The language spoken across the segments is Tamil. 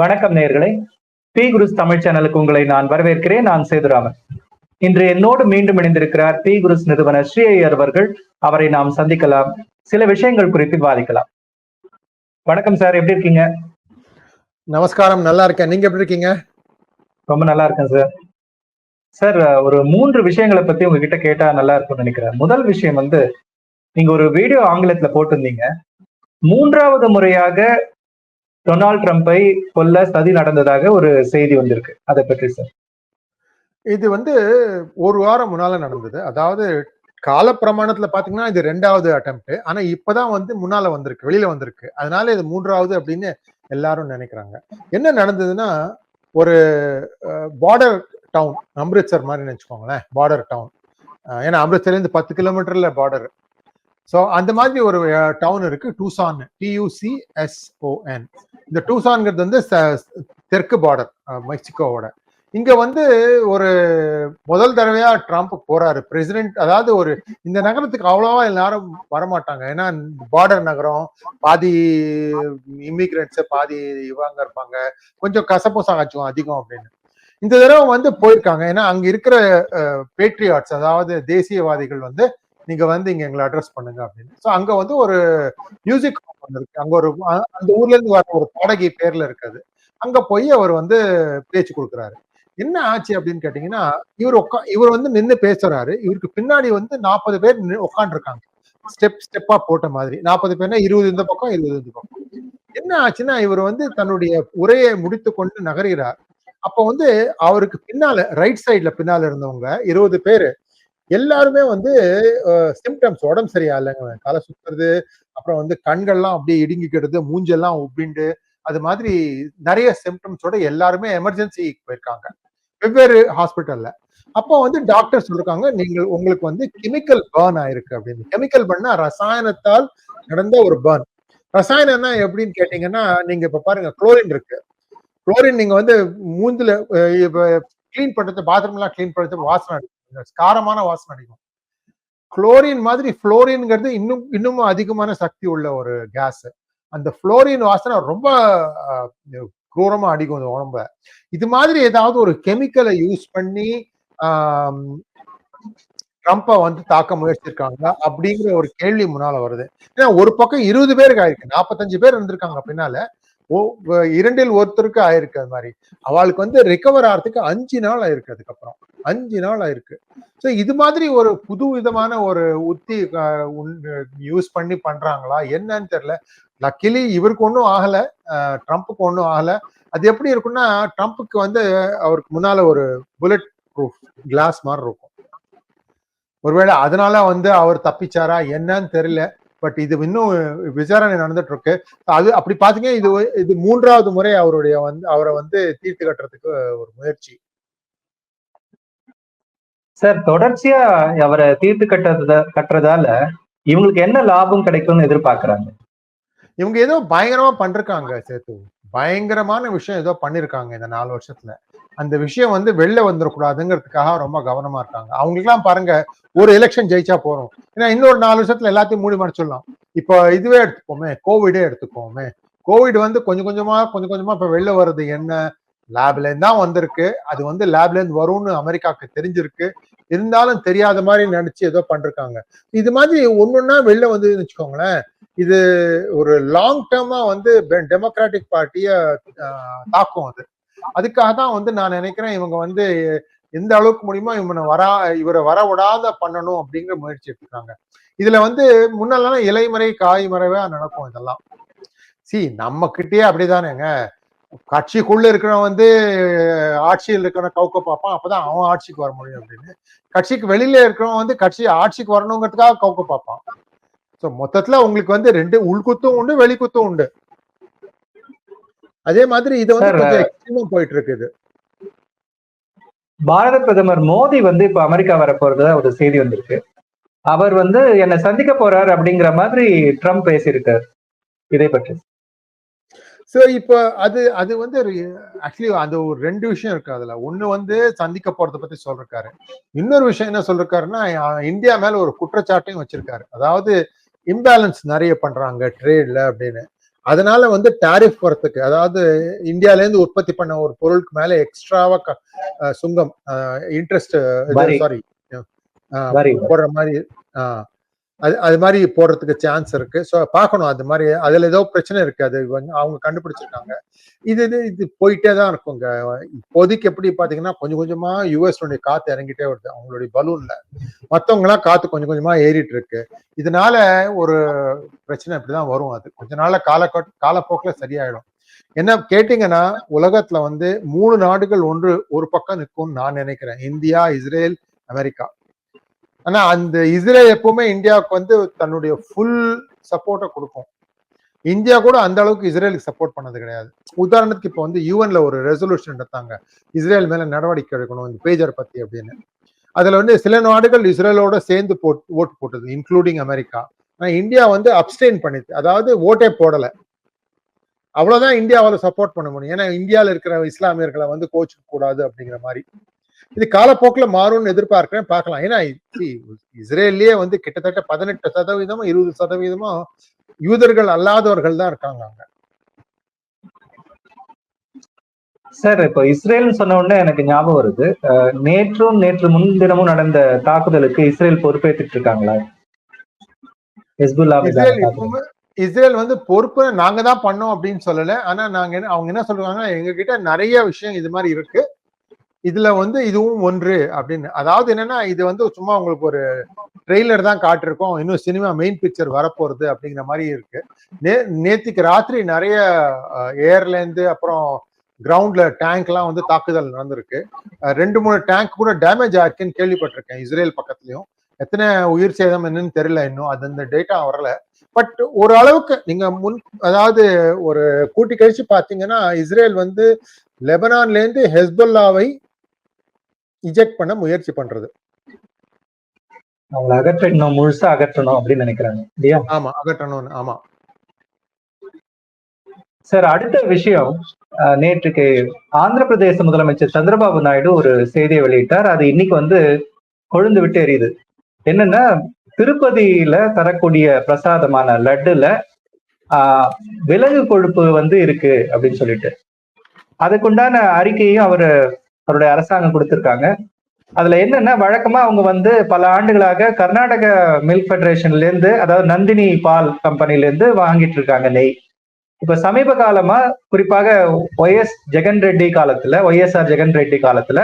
வணக்கம் நேயர்களே. பி குருஸ் தமிழ் சேனலுக்கு உங்களை நான் வரவேற்கிறேன். நான் சேதுராமன். இன்று என்னோடு மீண்டும் இணைந்திருக்கிறார் பி குருஸ் நிறுவனர் ஸ்ரீ ஐயர் அவர்கள். அவரை நாம் சந்திக்கலாம். சில விஷயங்கள் குறித்து விவாதிக்கலாம். வணக்கம் சார் எப்படி இருக்கீங்க? நமஸ்காரம் நல்லா இருக்கேன். நீங்க எப்படி இருக்கீங்க? ரொம்ப நல்லா இருக்கேன் சார். சார் ஒரு மூன்று விஷயங்களை பத்தி உங்ககிட்ட கேட்டா நல்லா இருக்கும்னு நினைக்கிறேன். முதல் விஷயம் வந்து நீங்க ஒரு வீடியோ ஆங்கிலத்துல போட்டிருந்தீங்க. மூன்றாவது முறையாக டொனால்ட் ட்ரம்ப்பை கொல்ல சதி நடந்ததாக ஒரு செய்தி வந்திருக்கு. அதை பற்றி சார். இது வந்து ஒரு வாரம் முன்னால நடந்தது. அதாவது காலப்பிரமாணத்துல பாத்தீங்கன்னா இது ரெண்டாவது அட்டம்ப்ட் ஆனா இப்பதான் வந்து முன்னால வந்திருக்கு வெளியில வந்திருக்கு. அதனால இது மூன்றாவது அப்படின்னு எல்லாரும் நினைக்கிறாங்க. என்ன நடந்ததுன்னா ஒரு பார்டர் டவுன் அம்ரித்சர் மாதிரி நினைச்சுக்கோங்களேன் பார்டர் டவுன் ஏன்னா அம்ரித்சர்ல இருந்து பத்து கிலோமீட்டர்ல பார்டர் ஸோ அந்த மாதிரி ஒரு டவுன் இருக்கு. டூசான் டியூசிஎஸ்ஓஎன் இந்த டூசான்ங்கிறது வந்து தெற்கு பார்டர் மெக்சிகோவோட. இங்க வந்து ஒரு முதல் தடவையா ட்ரம்ப் போறாரு. பிரசிடென்ட் அதாவது ஒரு இந்த நகரத்துக்கு அவ்வளோவா எல்லாரும் வரமாட்டாங்க. ஏன்னா பார்டர் நகரம் பாதி இமிகிரண்ட்ஸ் பாதி இவங்க இருப்பாங்க. கொஞ்சம் கசப்பு சாகாச்சும் அதிகம் அப்படின்னு. இந்த தடவை வந்து போயிருக்காங்க. ஏன்னா அங்க இருக்கிற பேட்ரியாட்ஸ் அதாவது தேசியவாதிகள் வந்து நீங்க வந்து இங்க எங்களை அட்ரஸ் பண்ணுங்க அப்படின்னு. ஸோ அங்க வந்து ஒரு மியூசிக் இருக்கு. அங்க ஒரு அந்த ஊர்ல இருந்து வர ஒரு பாடகி பேர்ல இருக்காது அங்க போய் அவர் வந்து பேச்சு கொடுக்குறாரு. என்ன ஆச்சு அப்படின்னு கேட்டீங்கன்னா இவர் உட்கா இவர் வந்து நின்று பேசுறாரு. இவருக்கு பின்னாடி வந்து நாற்பது பேர் உட்காந்துருக்காங்க ஸ்டெப் ஸ்டெப்பா போட்ட மாதிரி. நாற்பது பேர்னா இருபது இந்த பக்கம் இருபது இந்த பக்கம். என்ன ஆச்சுன்னா இவர் வந்து தன்னுடைய உரையை முடித்து கொண்டு நகர்கிறார். அப்போ வந்து அவருக்கு பின்னால ரைட் சைட்ல பின்னால இருந்தவங்க இருபது பேரு எல்லாருமே வந்து சிம்டம்ஸ் உடம்பு சரியா இல்லைங்க. தலை சுத்துறது அப்புறம் வந்து கண்கள்லாம் அப்படியே இடுங்கிக்கிறது மூஞ்செல்லாம் உப்பிண்டு அது மாதிரி நிறைய சிம்டம்ஸோட எல்லாருமே எமர்ஜென்சிக்கு போயிருக்காங்க. வெவ்வேறு ஹாஸ்பிட்டல்ல அப்போ வந்து டாக்டர் சொல்லிருக்காங்க நீங்கள் உங்களுக்கு வந்து கெமிக்கல் பேர்ன் ஆயிருக்கு அப்படின்னு. கெமிக்கல் பண்ணா ரசாயனத்தால் நடந்த ஒரு பேர்ன் ரசாயனம்னா எப்படின்னு கேட்டீங்கன்னா நீங்க இப்ப பாருங்க குளோரின் இருக்கு. குளோரின் நீங்க வந்து மூந்துல கிளீன் பண்றது பாத்ரூம் எல்லாம் கிளீன் பண்றது வாசனை காரமான வாசனை அடிக்கும். குளோரின் மாதிரி ஃப்ளோரின்ங்கிறது இன்னும் இன்னும் அதிகமான சக்தி உள்ள ஒரு கேஸ் அந்த புளோரின் வாசனை ரொம்ப குரூரமா அடிக்கும் அந்த உடம்ப. இது மாதிரி ஏதாவது ஒரு கெமிக்கலை யூஸ் பண்ணி ட்ரம்ப்பை வந்து தாக்க முயற்சிருக்காங்க அப்படிங்கிற ஒரு கேள்வி முன்னால வருது. ஏன்னா ஒரு பக்கம் இருபது பேருக்கு ஆயிருக்கு நாற்பத்தஞ்சு பேர் இருந்திருக்காங்க பின்னால. இரண்டில் ஒருத்தருக்கு ஆயிருக்கு அது மாதிரி. அவளுக்கு வந்து ரிகவர் ஆகிறதுக்கு அஞ்சு நாள் ஆயிருக்கு அதுக்கப்புறம். அஞ்சு நாள் ஆயிருக்கு. ஸோ இது மாதிரி ஒரு புது விதமான ஒரு உத்தி யூஸ் பண்ணி பண்றாங்களா? என்னன்னு தெரியல. லக்கிலி இவருக்கு ஒன்றும் ஆகலை. ட்ரம்ப்புக்கு ஒன்றும் ஆகலை. அது எப்படி இருக்கும்னா ட்ரம்ப்புக்கு வந்து அவருக்கு முன்னால ஒரு புல்லட் ப்ரூஃப் கிளாஸ் மாதிரி இருக்கும். ஒருவேளை அதனால வந்து அவர் தப்பிச்சாரா? என்னன்னு தெரியல. பட் இது இன்னும் விசாரணை நடந்துட்டு இருக்கு அது அப்படி பாத்தீங்க இது இது மூன்றாவது முறை அவருடைய வந்து அவரை வந்து தீர்த்து கட்டுறதுக்கு ஒரு முயற்சி. சார் தொடர்ச்சியா அவரை தீர்த்து கட்டுறத கட்டுறதால இவங்களுக்கு என்ன லாபம் கிடைக்கும்னு எதிர்பார்க்கறாங்க? இவங்க ஏதோ பயங்கரமா பண்றாங்க சேத்து. பயங்கரமான விஷயம் ஏதோ பண்ணிருக்காங்க இந்த நாலு வருஷத்துல. அந்த விஷயம் வந்து வெளில வந்துடக்கூடாதுங்கிறதுக்காக ரொம்ப கவனமா இருக்காங்க. அவங்களுக்குலாம் பாருங்க ஒரு எலெக்ஷன் ஜெயிச்சா போறோம் ஏன்னா இன்னொரு நாலு வருஷத்துல எல்லாத்தையும் மூடி மறைச்சிடலாம். இப்போ இதுவே எடுத்துக்கோமே கோவிடே எடுத்துக்கோமே கோவிட் வந்து கொஞ்சம் கொஞ்சமா கொஞ்சம் கொஞ்சமா இப்ப வெளில வருது என்ன? லேப்ல இருந்து தான் வந்திருக்கு. அது வந்து லேப்ல இருந்து வரும்னு அமெரிக்காவுக்கு தெரிஞ்சிருக்கு. இருந்தாலும் தெரியாத மாதிரி நினைச்சு ஏதோ பண்றாங்க. இது மாதிரி ஒன்னொன்னா வெளில வந்து வச்சுக்கோங்களேன் இது ஒரு லாங் டேர்மா வந்து டெமோக்ராட்டிக் பார்ட்டிய தாக்கும் அது. அதுக்காக தான் வந்து நான் நினைக்கிறேன் இவங்க வந்து எந்த அளவுக்கு முடியுமோ இவனை வரா இவரை வர விடாத பண்ணணும் அப்படிங்கிற முயற்சி எடுத்துருக்காங்க. இதுல வந்து முன்னெல்லாம் இலைமறை காய்மறைவா நடக்கும் இதெல்லாம். சி நம்ம கிட்டேயே அப்படிதானேங்க. கட்சிக்குள்ள இருக்கிறவன் வந்து ஆட்சியில் இருக்கிறவன் கவுக்க பார்ப்பான் அப்பதான் அவன் ஆட்சிக்கு வர முடியும் அப்படின்னு. கட்சிக்கு வெளியில இருக்கிறவன் வந்து கட்சி ஆட்சிக்கு வரணுங்கிறதுக்காக கவுக்க பார்ப்பான். ஸோ மொத்தத்துல உங்களுக்கு வந்து ரெண்டு உள்குத்தும் உண்டு வெளிக்குத்தும் உண்டு. அதே மாதிரி இது வந்து கொஞ்சம் எக்ஸ்ட்ரீமா போயிட்டு இருக்குது பாரத பிரதமர் மோடி வந்து இப்ப அமெரிக்கா வர போறதா ஒரு செய்தி வந்திருக்கு. அவர் வந்து என்னை சந்திக்க போறாரு அப்படிங்கிற மாதிரி ட்ரம்ப் பேசியிருக்காரு. இதை பற்றி. ஸோ இப்போ அது அது வந்து ஆக்சுவலி அந்த ஒரு ரெண்டு விஷயம் இருக்கு அதுல. ஒண்ணு வந்து சந்திக்க போறத பத்தி சொல்றாரு இன்னொரு விஷயம் என்ன சொல்றாருன்னா இந்தியா மேல ஒரு குற்றச்சாட்டையும் வச்சிருக்காரு. அதாவது இம்பேலன்ஸ் நிறைய பண்றாங்க ட்ரேட்ல அப்படின்னு. அதனால வந்து டாரிஃப் வரத்துக்கு அதாவது இந்தியால இருந்து உற்பத்தி பண்ண ஒரு பொருளுக்கு மேல எக்ஸ்ட்ராவா சுங்கம் இன்ட்ரெஸ்ட். சாரி போடுற மாதிரி ஆஹ் அது அது மாதிரி போடுறதுக்கு சான்ஸ் இருக்கு. ஸோ பார்க்கணும். அது மாதிரி அதில் ஏதோ பிரச்சனை இருக்கு. அது அவங்க கண்டுபிடிச்சிருக்காங்க. இது இது இது போயிட்டே தான் இருக்குங்க. இப்போதைக்கு எப்படி பார்த்தீங்கன்னா கொஞ்சம் கொஞ்சமா யூஎஸ்னுடைய காற்று இறங்கிட்டே வருது. அவங்களுடைய பலூன்ல மற்றவங்களாம் காற்று கொஞ்சம் கொஞ்சமா ஏறிட்டு இருக்கு. இதனால ஒரு பிரச்சனை இப்படிதான் வரும் அது. கொஞ்ச நாள்ல கால காலப்போக்கில் சரியாயிடும். என்ன கேட்டீங்கன்னா உலகத்துல வந்து மூணு நாடுகள் ஒன்று ஒரு பக்கம் நிற்கும்னு நான் நினைக்கிறேன். India Israel America. ஆனா அந்த இஸ்ரேல் எப்பவுமே இந்தியாவுக்கு வந்து தன்னுடைய ஃபுல் சப்போர்ட்டை கொடுக்கும். இந்தியா கூட அந்த அளவுக்கு இஸ்ரேலுக்கு சப்போர்ட் பண்ணது கிடையாது. உதாரணத்துக்கு இப்போ வந்து யூஎன்ல ஒரு ரெசல்யூஷன் எடுத்தாங்க. இஸ்ரேல் மேல நடவடிக்கை எடுக்கணும் இந்த பேஜர் பத்தி அப்படின்னு. அதுல வந்து சில நாடுகள் இஸ்ரேலோட சேர்ந்து போட் ஓட்டு போட்டது இன்க்ளூடிங் அமெரிக்கா. ஆனா இந்தியா வந்து அப்டெயின் பண்ணிது அதாவது ஓட்டே போடல. அவ்வளவுதான் இந்தியாவில் சப்போர்ட் பண்ண முடியும். ஏன்னா இந்தியால இருக்கிற இஸ்லாமியர்களை வந்து கோச்சுக்க கூடாது அப்படிங்கிற மாதிரி. இது காலப்போக்குல மாறும்னு எதிர்பார்க்கிறேன். பார்க்கலாம். ஏன்னா இஸ்ரேல்லயே வந்து கிட்டத்தட்ட பதினெட்டு சதவீதமும் இருபது சதவீதமும் யூதர்கள் அல்லாதவர்கள் தான் இருக்காங்க அங்க. சார் இப்போ இஸ்ரேல்னு சொன்ன உடனே எனக்கு ஞாபகம் வருது. நேற்றும் நேற்று முன்தினமும் நடந்த தாக்குதலுக்கு இஸ்ரேல் பொறுப்பேற்றுட்டு இருக்காங்களா? இஸ்ரேல் வந்து பொறுப்பு நாங்க தான் பண்ணோம் அப்படின்னு சொல்லல. ஆனா நாங்க என்ன அவங்க என்ன சொல்றாங்க எங்க கிட்ட நிறைய விஷயம் இது மாதிரி இருக்கு. இதுல வந்து இதுவும் ஒன்று அப்படின்னு. அதாவது என்னன்னா இது வந்து சும்மா உங்களுக்கு ஒரு ட்ரெய்லர் தான் காட்டிருக்கோம். இன்னும் சினிமா மெயின் பிக்சர் வரப்போறது அப்படிங்கிற மாதிரி இருக்கு. நே நேத்திக்கு ராத்திரி நிறைய ஏர்லேருந்து அப்புறம் கிரவுண்ட்ல டேங்க் எல்லாம் வந்து தாக்குதல் நடந்திருக்கு. ரெண்டு மூணு டேங்க் கூட டேமேஜ் ஆயிருக்குன்னு கேள்விப்பட்டிருக்கேன் இஸ்ரேல் பக்கத்துலயும். எத்தனை உயிர் சேதம் என்னன்னு தெரியல இன்னும். அது அந்த டேட்டா வரல. பட் ஒரு அளவுக்கு நீங்க முன் அதாவது ஒரு கூட்டி கழிச்சு பாத்தீங்கன்னா இஸ்ரேல் வந்து லெபனான்ல இருந்து ஹெஸ்புல்லாவை இஜெக்ட் பண்ண முயற்சி பண்றது. அவங்களை அகற்றணும் முழுசா அகற்றணும் அப்படின்னு நினைக்கிறாங்க இல்லையா? ஆமா அகற்றணும்னு ஆமா. சார் அடுத்த விஷயம் நேற்றுக்கு ஆந்திர பிரதேச முதலமைச்சர் சந்திரபாபு நாயுடு ஒரு செய்தியை வெளியிட்டார். அது இன்னைக்கு வந்து கொழுந்து விட்டு எரியுது. என்னன்னா திருப்பதியில தரக்கூடிய பிரசாதமான லட்டுல ஆஹ், விலங்கு கொழுப்பு வந்து இருக்கு அப்படின்னு சொல்லிட்டு. அதுக்குண்டான அறிக்கையும் அவரு அவருடைய அரசாங்கம் கொடுத்திருக்காங்க. அதுல என்னன்னா வழக்கமா அவங்க வந்து பல ஆண்டுகளாக கர்நாடக மில்க் ஃபெடரேஷன்ல இருந்து அதாவது நந்தினி பால் கம்பெனில இருந்து வாங்கிட்டு இருக்காங்க நெய். இப்ப சமீப காலமா குறிப்பாக ஒய்எஸ் ஜெகன் ரெட்டி காலத்துல ஒய்எஸ்ஆர் ஜெகன் ரெட்டி காலத்துல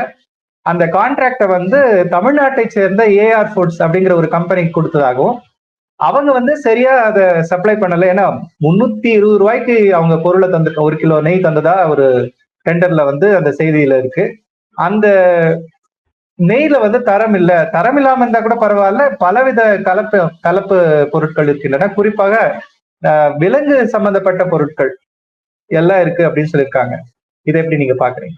அந்த கான்ட்ராக்டை வந்து தமிழ்நாட்டை சேர்ந்த ஏஆர் ஃபுட்ஸ் அப்படிங்கிற ஒரு கம்பெனிக்கு கொடுத்ததாகவும் அவங்க வந்து சரியா அதை சப்ளை பண்ணல. ஏன்னா முன்னூத்தி இருபது ரூபாய்க்கு அவங்க பொருளை தந்து ஒரு கிலோ நெய் தந்ததா ஒரு டெண்டர்ல வந்து அந்த செய்தியில இருக்கு. அந்த நெய்ல வந்து தரம் இல்ல. தரம் இல்லாம இருந்தா கூட பரவாயில்ல. பலவித கலப்பு கலப்பு பொருட்கள் இருக்கின்றன குறிப்பாக விலங்கு சம்பந்தப்பட்ட பொருட்கள் எல்லாம் இருக்கு அப்படின்னு சொல்லியிருக்காங்க. இதை எப்படி நீங்க பாக்குறீங்க?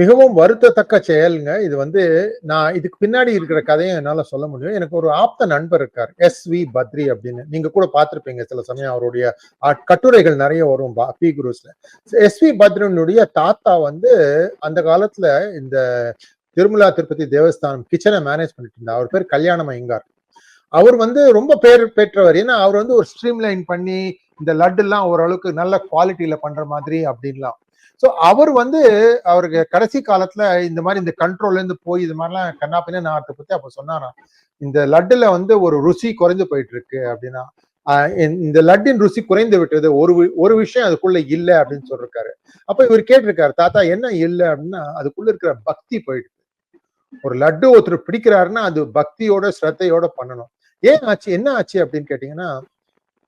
மிகவும் வருத்தத்தக்க செயலுங்க. இது வந்து நான் இதுக்கு பின்னாடி இருக்கிற கதையும் என்னால சொல்ல முடியும். எனக்கு ஒரு ஆப்த நண்பர் இருக்கார். எஸ் வி பத்ரி அப்படின்னு. நீங்க கூட பார்த்துருப்பீங்க சில சமயம் அவருடைய கட்டுரைகள் நிறைய வரும் பி குரூஸ்ல. எஸ் வி பத்ரனுடைய தாத்தா வந்து அந்த காலத்துல இந்த திருமலா திருப்பதி தேவஸ்தானம் கிச்சனை மேனேஜ் பண்ணிட்டு இருந்தார். அவர் பேர் கல்யாணம் ஐங்கார் அவர் வந்து ரொம்ப பேர் பெற்றவர். ஏன்னா அவர் வந்து ஒரு ஸ்ட்ரீம் லைன் பண்ணி இந்த லட்டு எல்லாம் ஓரளவுக்கு நல்ல குவாலிட்டியில பண்ற மாதிரி அப்படின்லாம். ஸோ அவர் வந்து அவருக்கு கடைசி காலத்துல இந்த மாதிரி இந்த கண்ட்ரோல்ல இருந்து போய் இது மாதிரிலாம் கண்ணாப்பின்னு நான் அதை பத்தி அப்ப சொன்னாராம் இந்த லட்டுல வந்து ஒரு ருசி குறைந்து போயிட்டு இருக்கு அப்படின்னா இந்த- லட்டின் ருசி குறைந்து விட்டது ஒரு ஒரு விஷயம் அதுக்குள்ள இல்ல அப்படின்னு சொல்லிருக்காரு. அப்ப இவர் கேட்டிருக்காரு தாத்தா என்ன இல்ல? அப்படின்னா அதுக்குள்ள இருக்கிற பக்தி போயிடுது. ஒரு லட்டு ஒருத்தர் பிடிக்கிறாருன்னா அது பக்தியோட ஸ்ரத்தையோட பண்ணணும். ஏன் ஆச்சு என்ன ஆச்சு அப்படின்னு கேட்டீங்கன்னா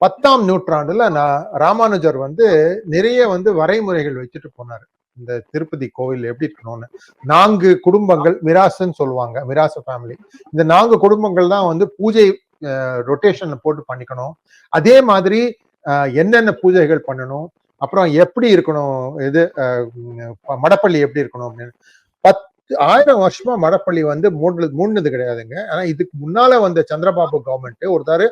பத்தாம் நூற்றாண்டுல நான் ராமானுஜர் வந்து நிறைய வந்து வரைமுறைகள் வச்சுட்டு போனாரு. இந்த திருப்பதி கோவில் எப்படி இருக்கணும்னு. நான்கு குடும்பங்கள் மிராசுன்னு சொல்லுவாங்க மிராச ஃபேமிலி இந்த நான்கு குடும்பங்கள் தான் வந்து பூஜை ரொட்டேஷன் போட்டு பண்ணிக்கணும். அதே மாதிரி என்னென்ன பூஜைகள் பண்ணணும் அப்புறம் எப்படி இருக்கணும் இது அஹ், மடப்பள்ளி எப்படி இருக்கணும் அப்படின்னு. பத்து ஆயிரம் வருஷமா மடப்பள்ளி வந்து மூணு மூடினது கிடையாதுங்க. ஆனா இதுக்கு முன்னால வந்த சந்திரபாபு கவர்மெண்ட் ஒருத்தாரு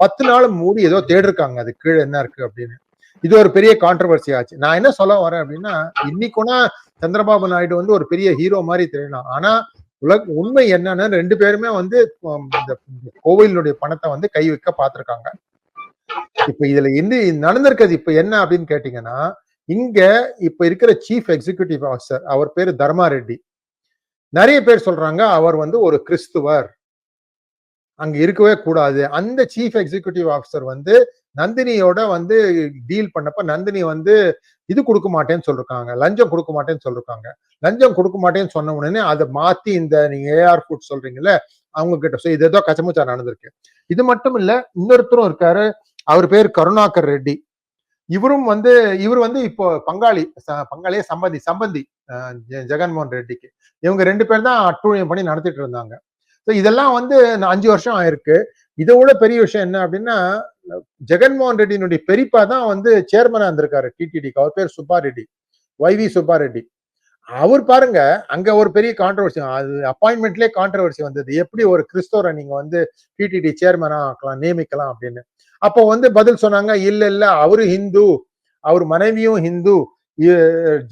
பத்து நாள் மூடி ஏதோ தேடிருக்காங்க. அது கீழே என்ன இருக்கு அப்படின்னு. இது ஒரு பெரிய கான்ட்ரவர்சி ஆச்சு. நான் என்ன சொல்ல வரேன் அப்படின்னா இன்னைக்குனா சந்திரபாபு நாயுடு வந்து ஒரு பெரிய ஹீரோ மாதிரி தெரியலாம் ஆனா உலக உண்மை என்னன்னா ரெண்டு பேருமே வந்து இந்த இந்த கோவிலுடைய பணத்தை வந்து கை வைக்க பார்த்திருக்காங்க. இப்ப இதுல இருந்து நடந்திருக்கிறது இப்ப என்ன அப்படின்னு கேட்டீங்கன்னா இங்க இப்ப இருக்கிற சீஃப் எக்ஸிகியூட்டிவ் ஆஃபீஸர் அவர் பேரு தர்மா ரெட்டி நிறைய பேர் சொல்றாங்க அவர் வந்து ஒரு கிறிஸ்துவர். அங்க இருக்கவே கூடாது. அந்த சீஃப் எக்ஸிகியூட்டிவ் ஆஃபீஸர் வந்து நந்தினியோட வந்து டீல் பண்ணப்ப நந்தினி வந்து இது கொடுக்க மாட்டேன்னு சொல்லிருக்காங்க. லஞ்சம் கொடுக்க மாட்டேன்னு சொல்லிருக்காங்க. லஞ்சம் கொடுக்க மாட்டேன்னு சொன்ன உடனே அதை மாத்தி இந்த நீங்க ஏஆர் ஃபுட் சொல்றீங்கல்ல அவங்க கிட்ட so இது ஏதோ கச்சமுச்சா நடந்திருக்கு. இது மட்டும் இல்ல இன்னொருத்தரும் இருக்காரு. அவர் பேர் கருணாகர் ரெட்டி. இவரும் வந்து இவர் வந்து இப்போ பங்காளி ச- பங்காளியே சம்பந்தி சம்பந்தி ஜெகன்மோகன் ரெட்டிக்கு. இவங்க ரெண்டு பேர் தான் அட்டூழியம் பண்ணி நடத்திட்டு இருந்தாங்க. ஸோ இதெல்லாம் வந்து நான் அஞ்சு வருஷம் ஆயிருக்கு. இதை விட பெரிய விஷயம் என்ன அப்படின்னா ஜெகன்மோகன் ரெட்டியினுடைய பெரியப்பா தான் வந்து சேர்மனா இருந்திருக்காரு டிடிடிக்கு அவர் பேர் Subba Reddy. Y V Subba Reddy. அவர் பாருங்க அங்க ஒரு பெரிய கான்ட்ரவர்சி அது அப்பாயின்மெண்ட்லயே கான்ட்ரவர்சி வந்தது. எப்படி ஒரு கிறிஸ்தவரை நீங்க வந்து டிடிடி சேர்மனா ஆக்கலாம் நியமிக்கலாம் அப்படின்னு. அப்போ வந்து பதில் சொன்னாங்க இல்ல இல்ல அவரு ஹிந்து. அவர் மனைவியும் ஹிந்து.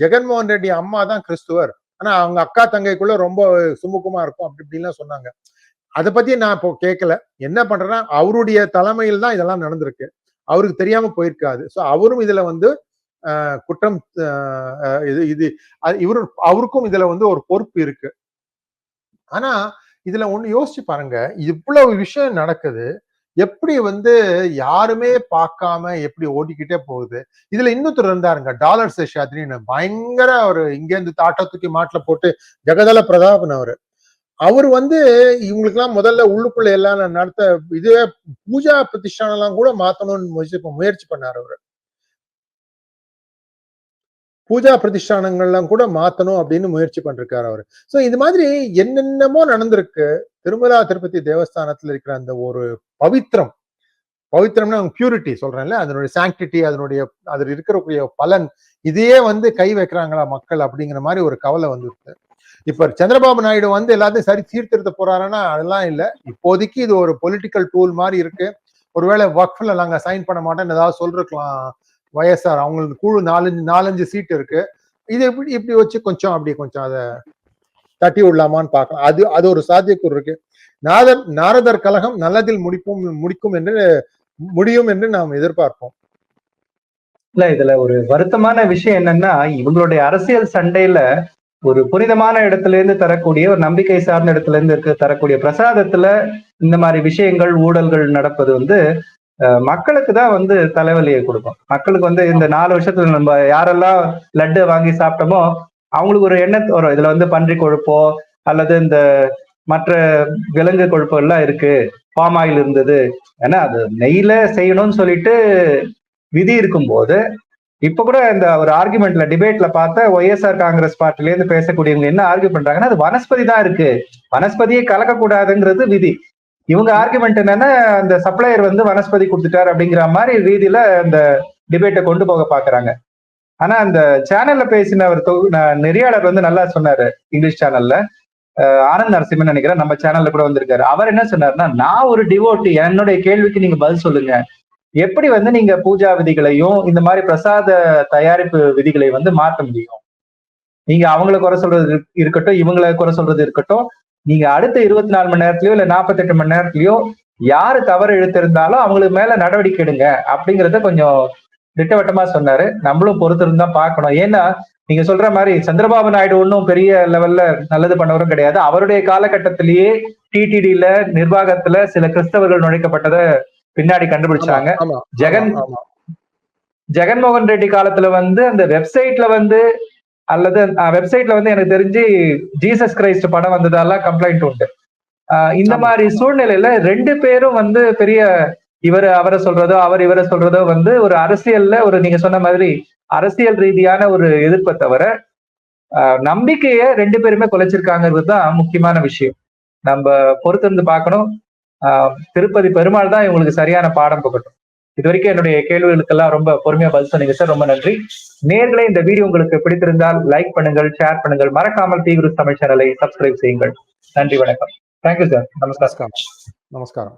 ஜெகன்மோகன் ரெட்டி அம்மா தான் கிறிஸ்துவர். ஆனா அவங்க அக்கா தங்கைக்குள்ள ரொம்ப சுமுகமா இருக்கும் அப்படி இப்படிலாம் சொன்னாங்க. அதை பத்தி நான் இப்போ கேட்கல என்ன பண்றேன்னா அவருடைய தலைமையில் தான் இதெல்லாம் நடந்திருக்கு. அவருக்கு தெரியாம போயிருக்காது. ஸோ அவரும் இதுல வந்து ஆஹ், குற்றம் இது இது இவரு அவருக்கும் இதுல வந்து ஒரு பொறுப்பு இருக்கு. ஆனா இதுல ஒண்ணு யோசிச்சு பாருங்க. இவ்வளவு விஷயம் நடக்குது. எப்படி வந்து யாருமே பார்க்காம எப்படி ஓடிக்கிட்டே போகுது? இதுல இன்னொருத்தர் இருந்தாருங்க டாலர் சேஷாத்ரின்னு. பயங்கர ஒரு இங்க இருந்து தாட்டா தூக்கி மாட்டுல போட்டு ஜெகதல பிரதாபன் அவரு. அவர் வந்து இவங்களுக்கெல்லாம் முதல்ல உள்ளுக்குள்ள எல்லாம் நடத்த இதுவே பூஜா பிரதிஷ்டானெல்லாம் கூட மாத்தணும்னு முயற்சி முயற்சி பண்ணாரு அவரு. பூஜா பிரதிஷ்டானங்கள்லாம் கூட மாத்தணும் அப்படின்னு முயற்சி பண்ணிருக்காரு அவர். ஸோ இது மாதிரி என்னென்னமோ நடந்திருக்கு. திருமலா திருப்பதி தேவஸ்தானத்துல இருக்கிற அந்த ஒரு பவித்திரம் பவித்திரம்னா பியூரிட்டி சொல்றேன்ல அதனுடைய சாங்டிட்டி அதனுடைய அதில் இருக்கக்கூடிய பலன் இதையே வந்து கை வைக்கிறாங்களா மக்கள் அப்படிங்கிற மாதிரி ஒரு கவலை வந்துருக்கு இப்ப சந்திரபாபு நாயுடு வந்து எல்லாத்தையும் சரி சீர்திருத்த போறாருன்னா அதெல்லாம் இல்லை. இப்போதைக்கு இது ஒரு பொலிட்டிக்கல் டூல் மாதிரி இருக்கு. ஒருவேளை வக்ஃப்ல நாங்கள் சைன் பண்ண மாட்டோம்னு ஏதாவது சொல்லிருக்கலாம். வயசார் அவங்களுக்கு குழு நாலஞ்சு நாலஞ்சு சீட் இருக்கு. இது இப்படி இப்படி வச்சு கொஞ்சம் அப்படி கொஞ்சம் அதை தட்டி விடலாமான்னு பார்க்கலாம். அது அது ஒரு சாத்தியக்கூறு இருக்கு. நாரதர் நாரதர் கழகம் நல்லதில் முடிப்போம் முடிக்கும் என்று முடியும் என்று நாம் எதிர்பார்ப்போம். இல்ல இதுல ஒரு வருத்தமான விஷயம் என்னன்னா இவங்களுடைய அரசியல் சண்டையில ஒரு புனிதமான இடத்துல இருந்து தரக்கூடிய ஒரு நம்பிக்கை சார்ந்த இடத்துல இருந்து இருக்க தரக்கூடிய பிரசாதத்துல இந்த மாதிரி விஷயங்கள் ஊழல்கள் நடப்பது வந்து மக்களுக்கு தான் வந்து தலைவலியை கொடுக்கும். மக்களுக்கு வந்து இந்த நாலு வருஷத்துல நம்ம யாரெல்லாம் லட்டு வாங்கி சாப்பிட்டோமோ அவங்களுக்கு ஒரு எண்ணத்து வரும். இதுல வந்து பன்றி கொழுப்போ அல்லது இந்த மற்ற விலங்கு கொழுப்பு எல்லாம் இருக்கு. பாம் ஆயில் இருந்தது. ஏன்னா அது நெய்ல செய்யணும்னு சொல்லிட்டு விதி இருக்கும்போது இப்ப கூட இந்த ஒரு ஆர்குமெண்ட்ல டிபேட்ல பார்த்தா ஒய்எஸ்ஆர் காங்கிரஸ் பார்ட்டில இருந்து பேசக்கூடியவங்க என்ன ஆர்கியூ பண்றாங்கன்னா அது வனஸ்பதி தான் இருக்கு. வனஸ்பதியை கலக்கக்கூடாதுங்கிறது விதி. இவங்க ஆர்குமெண்ட் என்னன்னா அந்த சப்ளையர் வந்து வனஸ்பதி கொடுத்துட்டாரு அப்படிங்கிற மாதிரி ரீதியில அந்த டிபேட்டை கொண்டு போக பாக்குறாங்க. ஆனா அந்த சேனல்ல பேசின அவர் தொகு- நெறியாளர் வந்து நல்லா சொன்னாரு இங்கிலீஷ் சேனல்ல ஆனந்த் நரசிம்மன் நினைக்கிறேன் நம்ம சேனல்ல கூட வந்திருக்காரு. அவர் என்ன சொன்னார்னா நான் ஒரு டிவோட்டி என்னுடைய கேள்விக்கு நீங்க பதில் சொல்லுங்க. எப்படி வந்து நீங்க பூஜா விதிகளையும் இந்த மாதிரி பிரசாத தயாரிப்பு விதிகளை வந்து மாற்ற முடியும்? நீங்க அவங்கள குறை சொல்றது இருக்கட்டும் இவங்கள குறை சொல்றது இருக்கட்டும் நீங்க அடுத்த இருபத்தி நாலு மணி நேரத்திலயோ இல்ல நாற்பத்தெட்டு மணி நேரத்திலயோ யாரு தவறு இழுத்திருந்தாலும் அவங்களுக்கு மேல நடவடிக்கை எடுங்க அப்படிங்கறத கொஞ்சம் திட்டவட்டமா சொன்னாரு. நம்மளும் பொறுத்திருந்து தான் பார்க்கணும். ஏன்னா நீங்க சொல்ற மாதிரி சந்திரபாபு நாயுடு ஒன்றும் பெரிய லெவல்ல நல்லது பண்ணவரும் கிடையாது. அவருடைய காலகட்டத்திலேயே டிடிடில நிர்வாகத்துல சில கிறிஸ்தவர்கள் நுழைக்கப்பட்டதை பின்னாடி கண்டுபிடிச்சாங்க. ஜெகன் ஜெகன்மோகன் ரெட்டி காலத்துல வந்து அந்த வெப்சைட்ல வந்து அல்லது வெப்சைட்ல வந்து எனக்கு தெரிஞ்சு ஜீசஸ் கிரைஸ்ட் படம் வந்ததெல்லாம் கம்ப்ளைண்ட் உண்டு. இந்த. மாதிரி சூழ்நிலையில ரெண்டு பேரும் வந்து பெரிய இவர் அவரை சொல்றதோ அவர் இவரை சொல்றதோ வந்து ஒரு அரசியல்ல ஒரு நீங்க சொன்ன மாதிரி அரசியல் ரீதியான ஒரு எதிர்ப்பை தவிர நம்பிக்கைய ரெண்டு பேருமே குலைச்சிருக்காங்கிறது தான் முக்கியமான விஷயம். நம்ம பொறுத்திருந்து பார்க்கணும். திருப்பதி பெருமாள் தான் இவங்களுக்கு சரியான பாடம் புகட்டும். இது வரைக்கும் என்னுடைய கேள்விகளுக்கெல்லாம் ரொம்ப பொறுமையா பதில் சொன்னீங்க சார். ரொம்ப நன்றி. நேர்களே இந்த வீடியோ உங்களுக்கு பிடித்திருந்தால் லைக் பண்ணுங்கள் ஷேர் பண்ணுங்கள். மறக்காமல் தீவிர தமிழ் சேனலை சப்ஸ்கிரைப் செய்யுங்கள். நன்றி வணக்கம். தேங்க்யூ சார் நமஸ்காரம். நமஸ்காரம். நமஸ்காரம்.